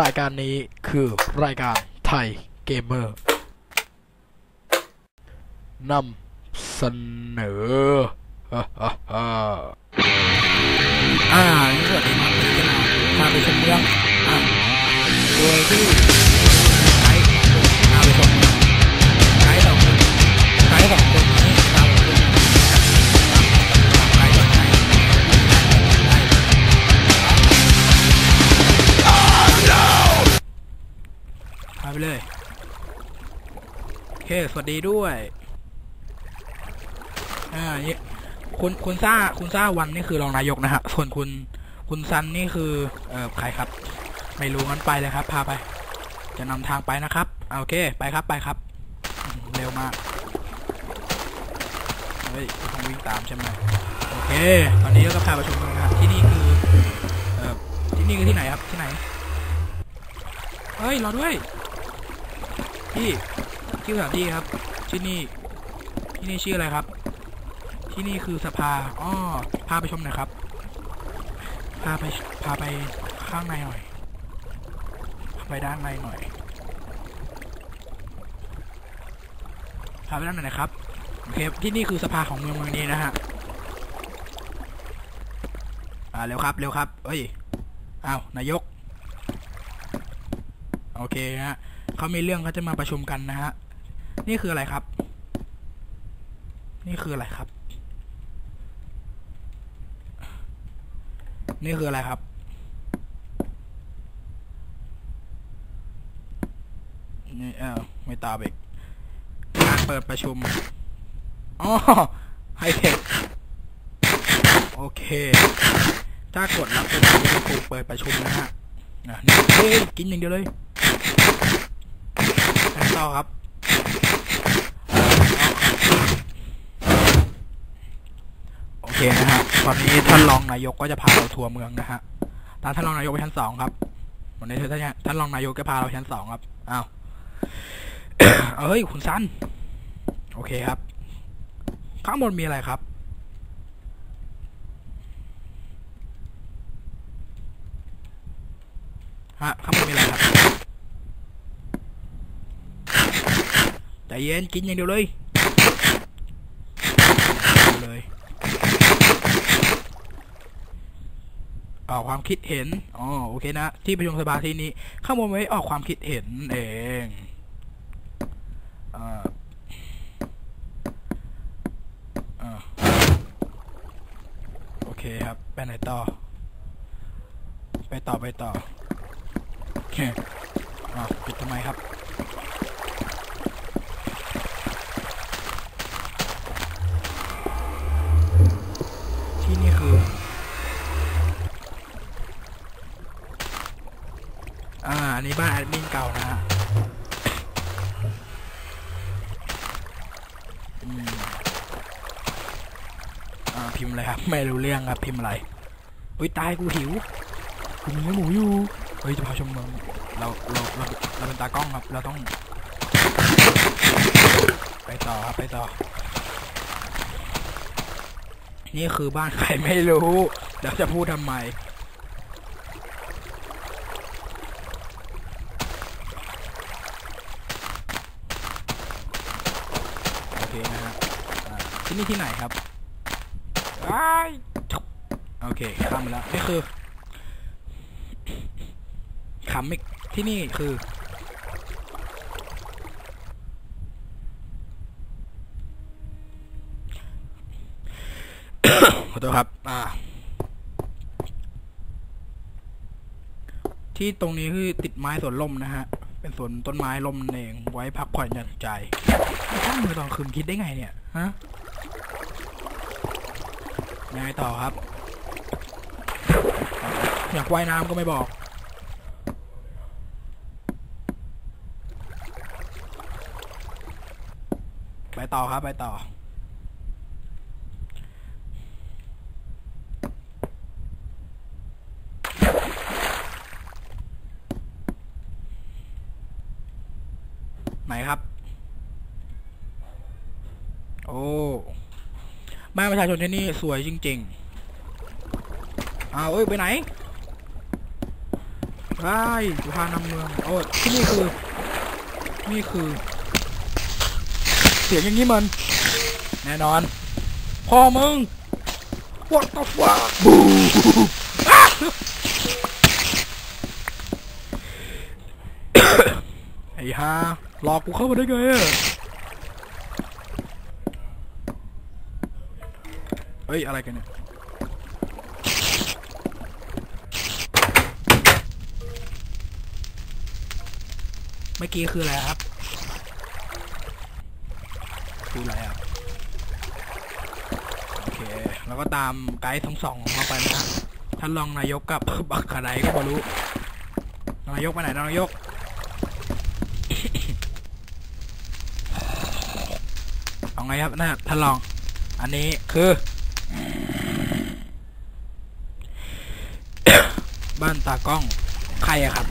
รายการนี้คือรายการไทยเกมเมอร์นำเสนอฮ่าฮ่าฮ่าอ่านี่สวัสดีครับที่มาเป็นเรื่องอ่าโดยที่ เค สวัสดีด้วย อ่าคุณคุณซ่าคุณซ่าวันนี่คือรองนายกนะฮะ ส่วนคุณคุณซันนี่คือ เอ่อใครครับ ไม่รู้งั้นไปเลยครับ พาไป จะนำทางไปนะครับอ่าโอเค ไปครับไปครับ เร็วมาก เฮ้ยต้องวิ่งตามใช่ไหมโอเค ตอนนี้เราก็พาไปชมกันนะครับที่นี่คือ เอ่อที่นี่คือที่ไหนครับที่ไหนเฮ้ยรอด้วยพี่ ชื่อสถานที่ครับที่นี่ที่นี่ชื่ออะไรครับ ที่นี่คือสภาอ้อพาไปชมหน่อยครับ พาไปพาไปข้างในหน่อยพาไปด้านในหน่อยพาไปด้านในหน่อยครับโอเคที่นี่คือสภาของเมืองเมืองนี้นะฮะอ่าเร็วครับเร็วครับเอ้ยอ้าวนายก โอเคฮะเขามีเรื่องเขาจะมาประชุมกันนะฮะ นี่คืออะไรครับ นี่คืออะไรครับ นี่คืออะไรครับ นี่เออไม่ตอบอีกการเปิดประชุม อ๋อ ไฮเทค โอเค ถ้ากดรับเป็นจะถูกเปิดประชุมนะฮะนี่กินอย่างเดียวเลยต่อครับ โอเค นะฮะ ตอนนี้ท่านรองนายกก็จะพาเราทัวร์เมืองนะฮะ ตามท่านรองนายกไปชั้นสองครับ วันนี้ท่านท่านรองนายกจะพาเราชั้นสองครับ อ้าว เอ้ย คุณสั้นโอเคครับ ข้างบนมีอะไรครับ ฮะ ข้างบนมีอะไรครับ ใจเย็นกินอย่างเดียวเลย ออกความคิดเห็นอ๋อโอเคนะ ที่ประชุมสภาที่นี้ ข้างบนไว้ออกความคิดเห็นเองอ่าอ่าโอเคครับไปไหนต่อ ไปต่อไปต่อโอเคอ่าปิดทำไมครับที่นี่คือ อ่า อันนี้ บ้านแอดมินเก่านะฮะอ่าพิมพ์อะไรครับ ไม่รู้เรื่องครับ พิมพ์อะไรอุ้ยตายกูหิวกูมีเนื้อหมูอยู่เฮ้ยจะพาชมเมืองเราเราเราเราเป็นตากล้องครับ เราต้อง ไปต่อครับไปต่อ นี่คือบ้านใครไม่รู้เดี๋ยวจะพูดทำไม โอเค นะฮะอ่าที่นี่ที่ไหนครับอ้ายชุบโอเคข้ามไปแล้วนี่คือขำอีกที่นี่คือ ขอโทษครับ อ่า ที่ตรงนี้คือติดไม้สวนลมนะฮะ เป็นสวนต้นไม้ลมนั่นเองไว้พักผ่อนหย่อนใจไม่ ต้องมือตอนคืนคิดได้ไงเนี่ย ฮะยังไงต่อครับ อยากว่ายน้ำก็ไม่บอกไปต่อครับ ไปต่อ ไหนครับ บ้านประชาชนที่นี่สวยจริงๆอาเอ้ยไปไหนใช่สุพรรณำเมืองโอ้ยที่นี่คือ นี่คือ เสียงอย่างนี้มัน แน่นอน พ่อมึง What the fuck บูไอ้ห่าหลอกกูเข้ามาได้ไงอะ เฮ้ย อะไรกันเนี่ย เมื่อกี้คืออะไรครับ คืออะไรครับ โอเค แล้วก็ตามไกด์ทั้งสองของเราไปนะท่านรองนายกกับบักขไดก็พอรู้ นายกไปไหนนายกเอาไงครับนะท่านรอง อันนี้คือ บ้านตากล้องใครอะครับ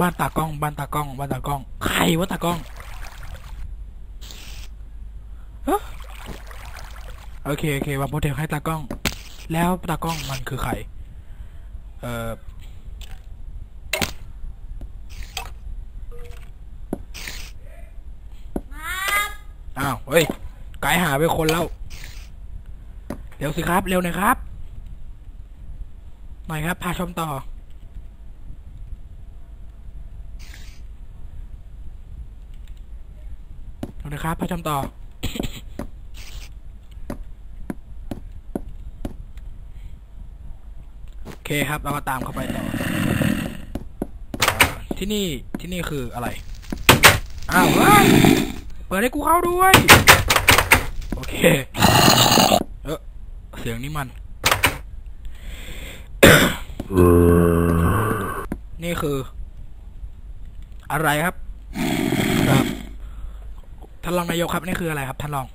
บ้านตากล้องบ้านตากล้องบ้านตากล้องใครวะตากล้องโอเคโอเควางโปรเทคให้ตากล้อง แล้วตากล้องมันคือใครเอ่อ อ้าวเฮ้ยไกด์หาไปคนแล้ว เร็วสิครับ เร็วหน่อยครับ หน่อยครับ พาชมต่อเอาละครับพระจำต่อโอเคครับเราก็ตามเข้าไปต่อที่นี่ที่นี่คืออะไร อ้าว เฮ้ยเปิดให้กูเข้าด้วย โอเค เออเสียงนี้มัน นี่คือ อะไรครับ ครับ ท่านรองนายกครับ นี่คืออะไรครับ ท่านรอง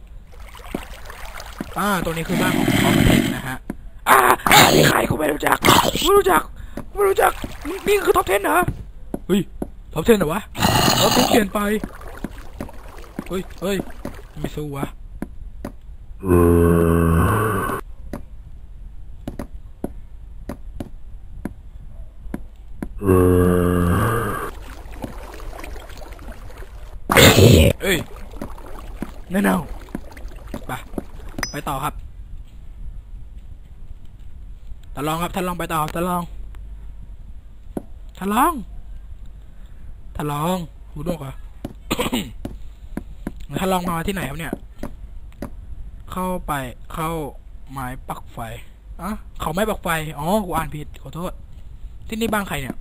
อ่า ตัวนี้คือบ้านของท็อปเทนนะฮะ อ่านี่ใครกูไม่รู้จัก ไม่รู้จัก ไม่รู้จักนี่นี่คือท็อปเทนเหรอ เฮ้ย ท็อปเทนเหรอวะท็อปเทนเปลี่ยนไป เฮ้ยเฮ้ยไม่สู้วะเอ้ยแน่นอนไปไปต่อครับท่านรองครับท่านรองไปต่อท่านรองท่านรองท่านรองหูดวกเห รอท่านรองมาที่ไหนครับเนี่ย เข้าไปเข้าไม้ปักไฟอะเขาไม่ปักไฟ อ๋อ กูอ่านผิด ขอโทษ ที่นี่บ้านใครเนี่ย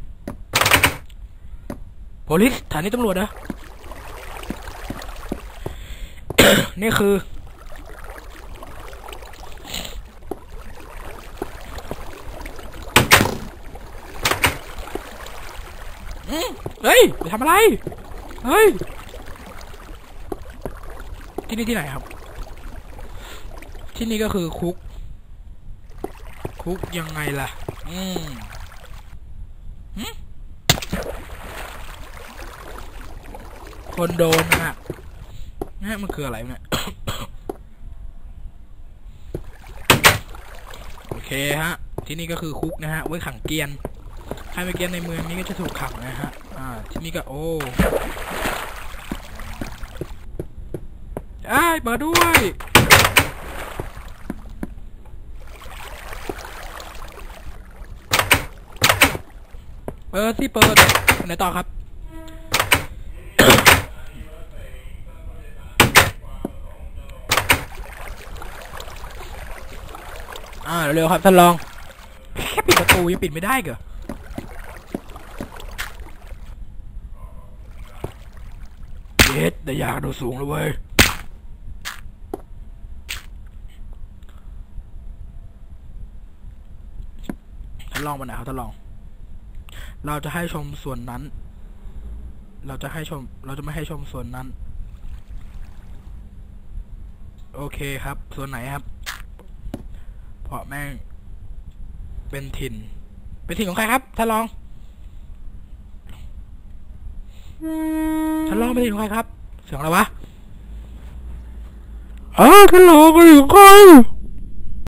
police ฐานีตำรวจนะนี่คือ เฮ้ยไปทำอะไร เฮ้ย ที่นี่ที่ไหนครับ ที่นี่ก็คือคุก คุกยังไงล่ะ อืมหึคนโดนนะฮะนี่มันคืออะไรเนี่ยโอเคฮะ ที่นี่ก็คือคุกนะฮะ ไว้ขังเกียน ใครไปเกียนในเมืองนี้ก็จะถูกขังนะฮะ อ่า ที่นี่ก็โอ้ ไอ้ยเปิดด้วยเปิดสิเปิดไหนต่อครับ อ่าเร็วครับท่านรอง แค่ปิดประตูยังปิดไม่ได้เหรอเย็ดแต่อยากโดดสูงเลยเว้ย ท่าน ลองมาไหนครับท่านลอง เราจะให้ชมส่วนนั้น เราจะให้ชม เราจะไม่ให้ชมส่วนนั้น โอเคครับ ส่วนไหนครับ เพราะแม่ง เป็นถิ่น เป็นถิ่นของใครครับท่านลองฉันร้องไม่ได้ถึงใครครับ เสียงอะไรวะอ้าวท่านหลอกกันหรือใคร